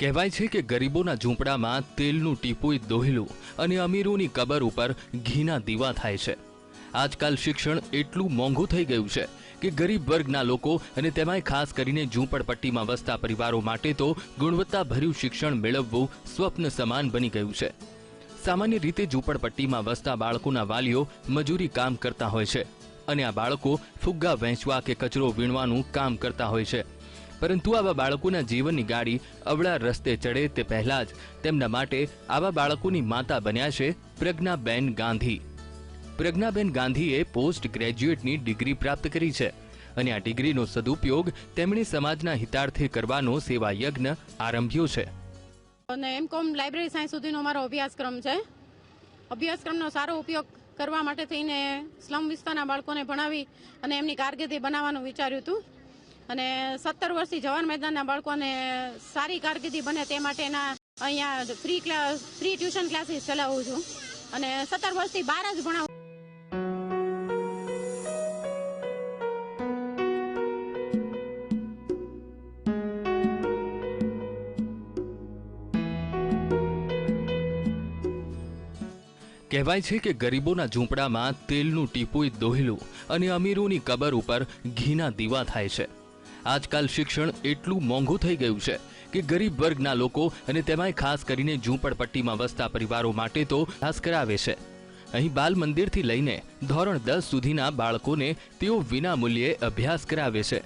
કહેવાય છે કે ગરીબોના ઝૂંપડામાં તેલનું ટીપુય દોહેલું અને અમીરોની કબર ઉપર ઘીના દીવા થાય છે. આજકાલ શિક્ષણ એટલું મોંઘું થઈ ગયું છે કે ગરીબ વર્ગના લોકો અને તેમાંય ખાસ કરીને ઝૂંપડપટ્ટીમાં વસતા પરિવારો માટે તો ગુણવત્તાભર્યું શિક્ષણ મેળવવું સ્વપ્ન સમાન બની ગયું છે. સામાન્ય રીતે ઝૂંપડપટ્ટીમાં વસતા બાળકોના વાલીઓ મજૂરી કામ કરતા હોય છે અને આ બાળકો ફુગ્ગા વહેંચવા કે કચરો વીણવાનું કામ કરતા હોય છે. પરંતુ આવા બાળકોના જીવનની ગાડી અવળા રસ્તે ચડે તે પહેલા જ તેમના માટે આવા બાળકોની માતા બન્યા છે પ્રજ્ઞાબેન ગાંધી. પ્રજ્ઞાબેન ગાંધીએ પોસ્ટ ગ્રેજ્યુએટની ડિગ્રી પ્રાપ્ત કરી છે અને આ ડિગ્રીનો સદુપયોગ તેમણે સમાજના હિતાર્થે કરવાનો સેવા યજ્ઞ આરંભ્યો છે. અને એમ કોમ લાઇબ્રેરી સાયન્સ સુધીનો મારો અભ્યાસક્રમ છે. અભ્યાસક્રમનો સારો ઉપયોગ કરવા માટે થઈને સ્લમ વિસ્તારના બાળકોને ભણાવી અને એમની કારકિર્દી બનાવવાનું વિચાર્યું હતું. અને સત્તર વર્ષથી જવાન મેદાનના બાળકોને સારી કારકિર્દી બને તે માટેના અહીંયા free class free tuition classes ચલાવું છું. અને સત્તર વર્ષથી બહાર જ ભણાવું કહેવાય છે કે ગરીબોના ઝૂંપડામાં તેલનું ટીપુય દોહેલું અને અમીરોની કબર ઉપર ઘીના દીવા થાય છે. આજકાલ શિક્ષણ એટલું મોંઘું થઈ ગયું છે કે ગરીબ વર્ગના લોકો અને તેમાંય ખાસ કરીને ઝૂંપડપટ્ટીમાં વસતા પરિવારો માટે તો ખાસ કરાવે છે. અહીં બાલ મંદિરથી લઈને ધોરણ દસ સુધીના બાળકોને તેઓ વિના મૂલ્યે અભ્યાસ કરાવે છે.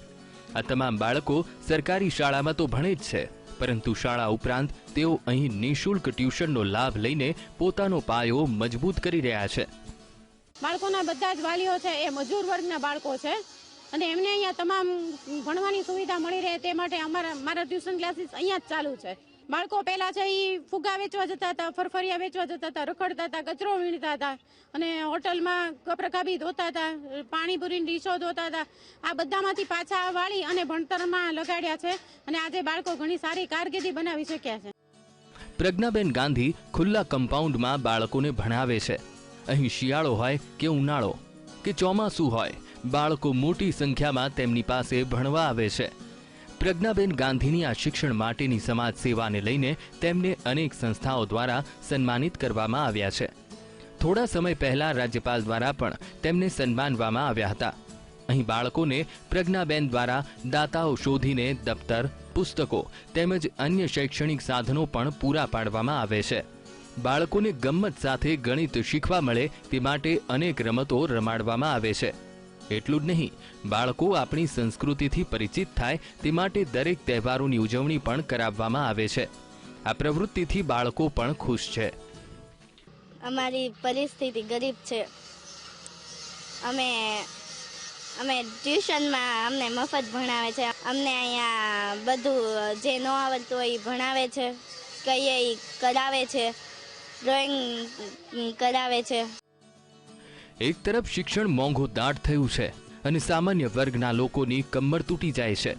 આ તમામ બાળકો સરકારી શાળામાં તો ભણે જ છે, પરંતુ શાળા ઉપરાંત તેઓ અહીં નિઃશુલ્ક ટ્યુશનનો લાભ લઈને પોતાનો પાયો મજબૂત કરી રહ્યા છે. બાળકોના બધા જ વાલીઓ છે, એ મજૂર વર્ગના બાળકો છે. અને એમને અહીંયા તમામ ભણવાની સુવિધા મળી રહે તે માટે અમારા મારા ટ્યુશન ક્લાસીસ અહીંયા જ ચાલુ છે. બાળકો પહેલાં છે એ ફુગા વેચવા જતા હતા, ફરફરિયા વેચવા જતા હતા, રખડતા હતા, કચરો વીણતા હતા અને હોટલમાં કપ્રકાબી ધોતા હતા પાણીપુરીની ડીશો ધોતા હતા. આ બધામાંથી પાછા વાળી અને ભણતરમાં લગાડ્યા છે અને આજે બાળકો ઘણી સારી કારકિર્દી બનાવી શક્યા છે. પ્રજ્ઞાબેન ગાંધી ખુલ્લા કમ્પાઉન્ડમાં બાળકોને ભણાવે છે. અહીં શિયાળો હોય કે ઉનાળો, કે ચોમાસું હોય બાળકો મોટી સંખ્યામાં તેમની પાસે ભણવા આવે છે. પ્રજ્ઞાબેન ગાંધીની આ શિક્ષણ માટેની સમાજ સેવાને લઈને તેમને અનેક સંસ્થાઓ દ્વારા સન્માનિત કરવામાં આવ્યા છે. થોડા સમય પહેલા રાજ્યપાલ દ્વારા પણ તેમને સન્માનવામાં આવ્યા હતા. અહીં બાળકોને પ્રજ્ઞાબેન દ્વારા દાતાઓ શોધીને દફતર, પુસ્તકો તેમજ અન્ય શૈક્ષણિક સાધનો પણ પૂરા પાડવામાં આવે છે. બાળકોને ગમ્મત સાથે ગણિત શીખવા મળે તે માટે અનેક રમતો રમાડવામાં આવે છે. એટલું જ નહીં, બાળકો આપણી સંસ્કૃતિથી પરિચિત થાય તે માટે દરેક તહેવારોની ઉજવણી પણ કરાવવામાં આવે છે. આ પ્રવૃત્તિથી બાળકો પણ ખુશ છે. અમારી પરિસ્થિતિ ગરીબ છે. અમે અમે ટ્યુશનમાં અમને મફત ભણાવે છે. અમને અહીંયા બધું જે ન આવડતું હોય એ ભણાવે છે. કહીએ એ કરાવે છે. ડ્રોઈંગ કરાવે છે. એક તરફ શિક્ષણ મોંઘો દાટ થયું છે અને સામાન્ય વર્ગના લોકોની કમર તૂટી જાય છે.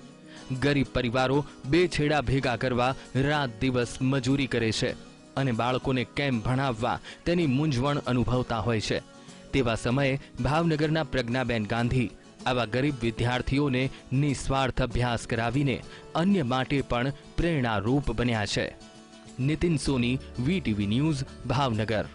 ગરીબ પરિવારો બે છેડા ભેગા કરવા રાત દિવસ મજૂરી કરે છે અને બાળકોને કેમ ભણાવવા તેની મૂંઝવણ અનુભવતા હોય છે. તેવા સમયે ભાવનગરના પ્રજ્ઞાબેન ગાંધી આવા ગરીબ વિદ્યાર્થીઓને નિસ્વાર્થ અભ્યાસ કરાવીને અન્ય માટે પણ પ્રેરણારૂપ બન્યા છે. Nitin Soni VTV news, Bhavnagar.